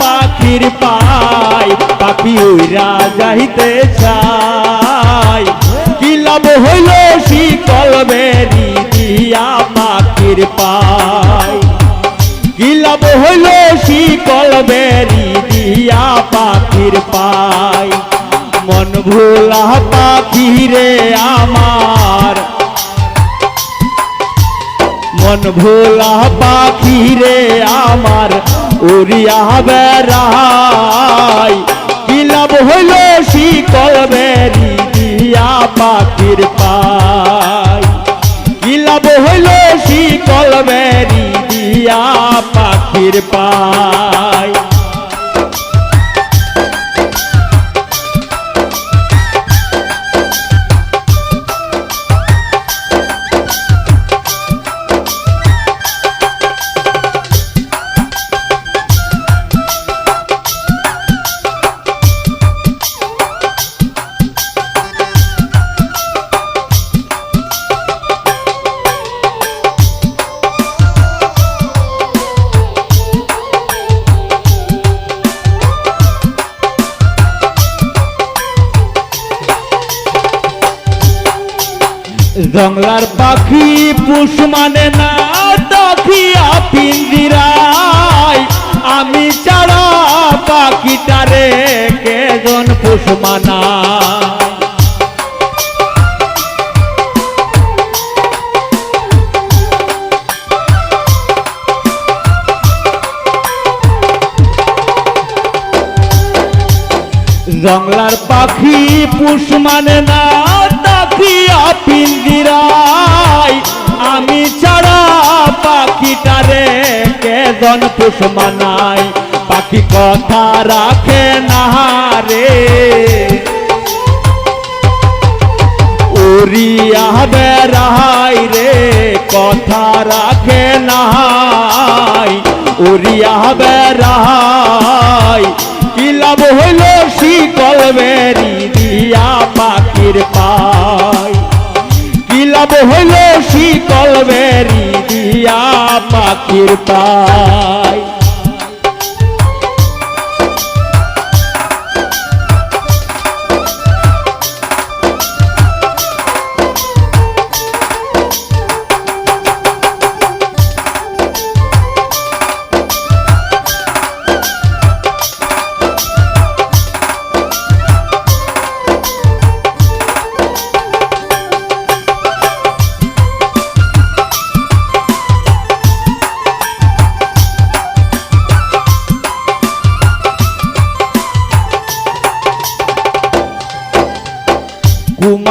পাখির পাই, পাখি উইরা যাইতে চাই। কি লাভ হইল শিকল বেরি দিয়া পাখির পাই? কি লাভ হইল শিকল বেরি দিয়া পাখির পাই? মন ভোলা পাখিরে আমার। মন ভোলা পাখিরে আমার। উড়িয়া বেড়াই। লাভ হইল শিকল বেরি দিয়া পাখির পাই। লাভ হইল শিকল বেরি দিয়া পাখির পাই। জংলার পাখি পুষ মানে না দখিয়া পিঞ্জিরায় আমি ছাড়া পাখিটারে কেজন পুষ মানায় জংলার পাখি পুষ মানে না তাকিয়া পিন্দিরাই আমি ছাড়া পাখিটারে কেজন পুষ মানাই? পাখি কথা রাখে না রে উড়িয়া বেড়াই রে, কথা রাখে নাই উড়িয়া বেড়াই, কি লাভ হইল শিকল বেরি দিয়া পাখির পাই। কি লাভ হইল শিকল বেরি দিয়া পাখির পাই?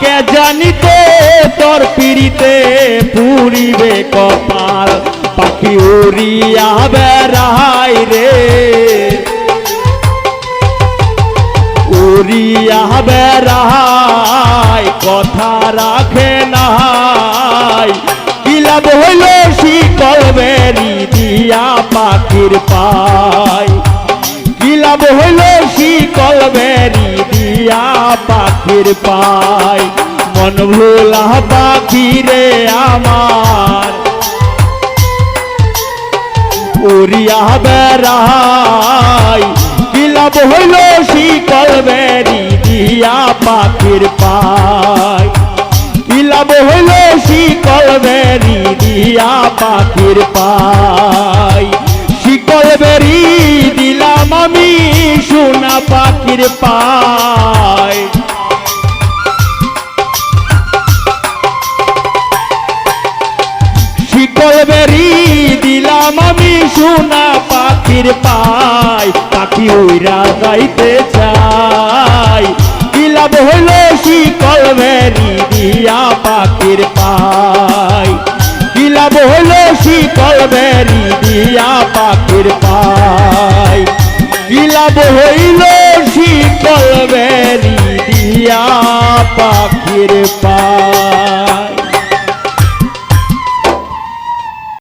কে জানি তো তোর পিড়িতে পুরিবে কপাল? পাখি উড়িয়া বেড়াই রে। উড়িয়া বেড়াই কথা রাখে নাই। কি লাভ হইল শিকল বেরি দিয়া পাখির পাই কি লাভ হইল শিকল বেরি দিয়া পাখির পাই। মন ভোলা পাখিরে আমার। উড়িয়া বেড়াই কি লাভ হইল শিকল বেরি দিয়া পাখির পাই। কি লাভ হইল শিকল বেরি দিয়া পাখির পাই। সোনা পাখির পাই শিকল বেরি দিলাম আমি সোনা পাখির পাই পাখি উইরা যাইতে চাই লাভ হইল শিকল বেরি দিয়া পাখির পাই লাভ হইল শিকল বেরি দিয়া পাখির পাই লাভ হইল শীতল বেরি দিয়া পাখির পা।